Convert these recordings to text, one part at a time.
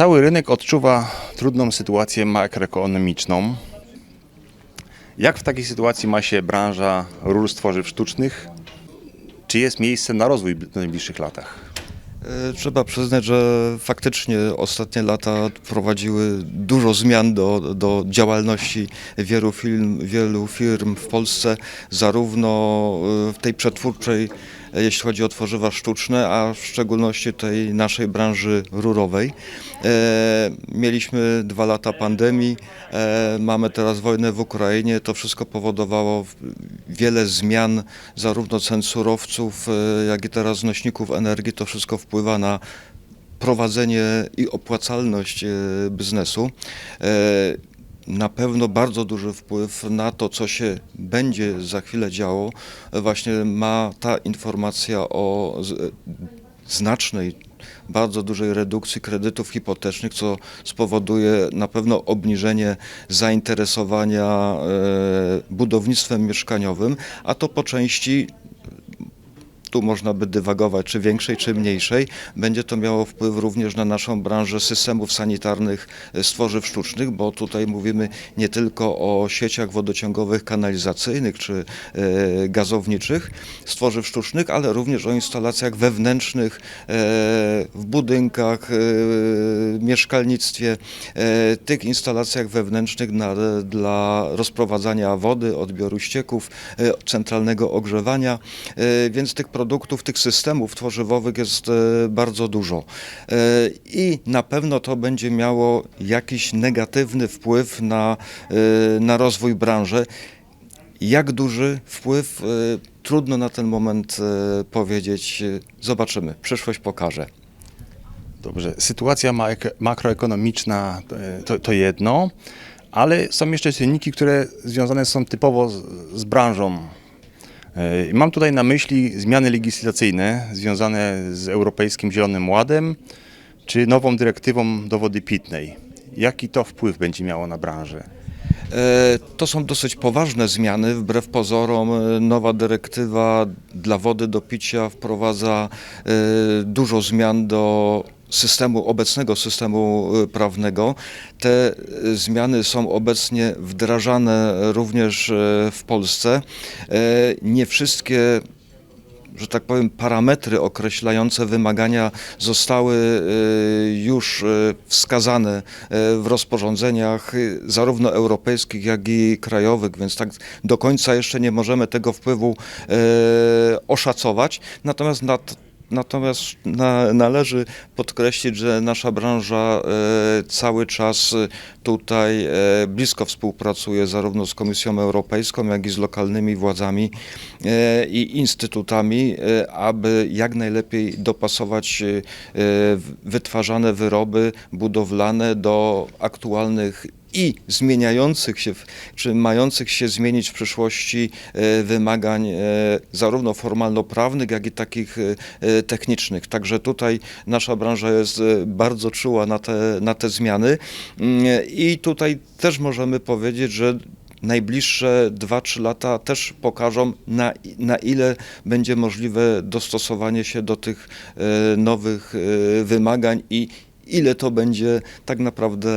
Cały rynek odczuwa trudną sytuację makroekonomiczną. Jak w takiej sytuacji ma się branża rur z tworzyw sztucznych? Czy jest miejsce na rozwój w najbliższych latach? E, Trzeba przyznać, że faktycznie ostatnie lata prowadziły dużo zmian do, do działalności wielu firm, wielu firm w Polsce, zarówno e, w tej przetwórczej, jeśli chodzi o tworzywa sztuczne, a w szczególności tej naszej branży rurowej. E, Mieliśmy dwa lata pandemii, e, mamy teraz wojnę w Ukrainie. To wszystko powodowało wiele zmian, zarówno cen surowców, e, jak i teraz nośników energii. To wszystko wpływa na prowadzenie i opłacalność e, biznesu. Na pewno bardzo duży wpływ na to, co się będzie za chwilę działo, właśnie ma ta informacja o znacznej, bardzo dużej redukcji kredytów hipotecznych, co spowoduje na pewno obniżenie zainteresowania e, budownictwem mieszkaniowym, a to po części tu można by dywagować, czy większej, czy mniejszej. Będzie to miało wpływ również na naszą branżę systemów sanitarnych e, z tworzyw sztucznych, bo tutaj mówimy nie tylko o sieciach wodociągowych, kanalizacyjnych czy e, gazowniczych z tworzyw sztucznych, ale również o instalacjach wewnętrznych e, w budynkach, e, mieszkalnictwie, e, tych instalacjach wewnętrznych na, dla rozprowadzania wody, odbioru ścieków, e, centralnego ogrzewania, e, więc tych produktów, tych systemów tworzywowych jest e, bardzo dużo. E, I na pewno to będzie miało jakiś negatywny wpływ na, e, na rozwój branży. Jak duży wpływ? Trudno na ten moment powiedzieć. Zobaczymy. Przyszłość pokaże. Dobrze, sytuacja mak- makroekonomiczna to, to jedno, ale są jeszcze czynniki, które związane są typowo z, z branżą. E, Mam tutaj na myśli zmiany legislacyjne związane z Europejskim Zielonym Ładem czy nową dyrektywą do wody pitnej. Jaki to wpływ będzie miało na branżę? E, To są dosyć poważne zmiany. Wbrew pozorom, e, nowa dyrektywa dla wody do picia wprowadza dużo zmian do systemu, obecnego systemu e, prawnego. Te e, zmiany są obecnie wdrażane również e, w Polsce. E, Nie wszystkie że tak powiem, parametry określające wymagania zostały y, już y, wskazane y, w rozporządzeniach y, zarówno europejskich, jak i krajowych, więc tak do końca jeszcze nie możemy tego wpływu y, oszacować. Natomiast nad Natomiast na, należy podkreślić, że nasza branża e, cały czas tutaj e, blisko współpracuje zarówno z Komisją Europejską, jak i z lokalnymi władzami e, i instytutami, aby jak najlepiej dopasować wytwarzane wyroby budowlane do aktualnych i zmieniających się, czy mających się zmienić w przyszłości e, wymagań e, zarówno formalno-prawnych, jak i takich e, technicznych. Także tutaj nasza branża jest bardzo czuła na te, na te zmiany Mm, i tutaj też możemy powiedzieć, że najbliższe 2-3 lata też pokażą, na, na ile będzie możliwe dostosowanie się do tych nowych wymagań i ile to będzie tak naprawdę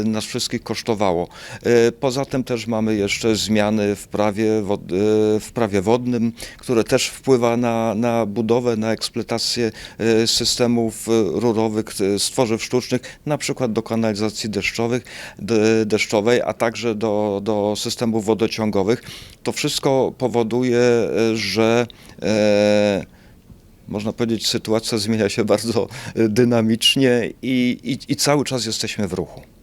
e, nas wszystkich kosztowało. E, Poza tym też mamy jeszcze zmiany w prawie, e, w prawie wodnym, które też wpływa na, na budowę, na eksploatację systemów rurowych, e, z tworzyw sztucznych, na przykład do kanalizacji deszczowych, de, deszczowej, a także do, do systemów wodociągowych. To wszystko powoduje, że można powiedzieć, sytuacja zmienia się bardzo e, dynamicznie i, i, i cały czas jesteśmy w ruchu.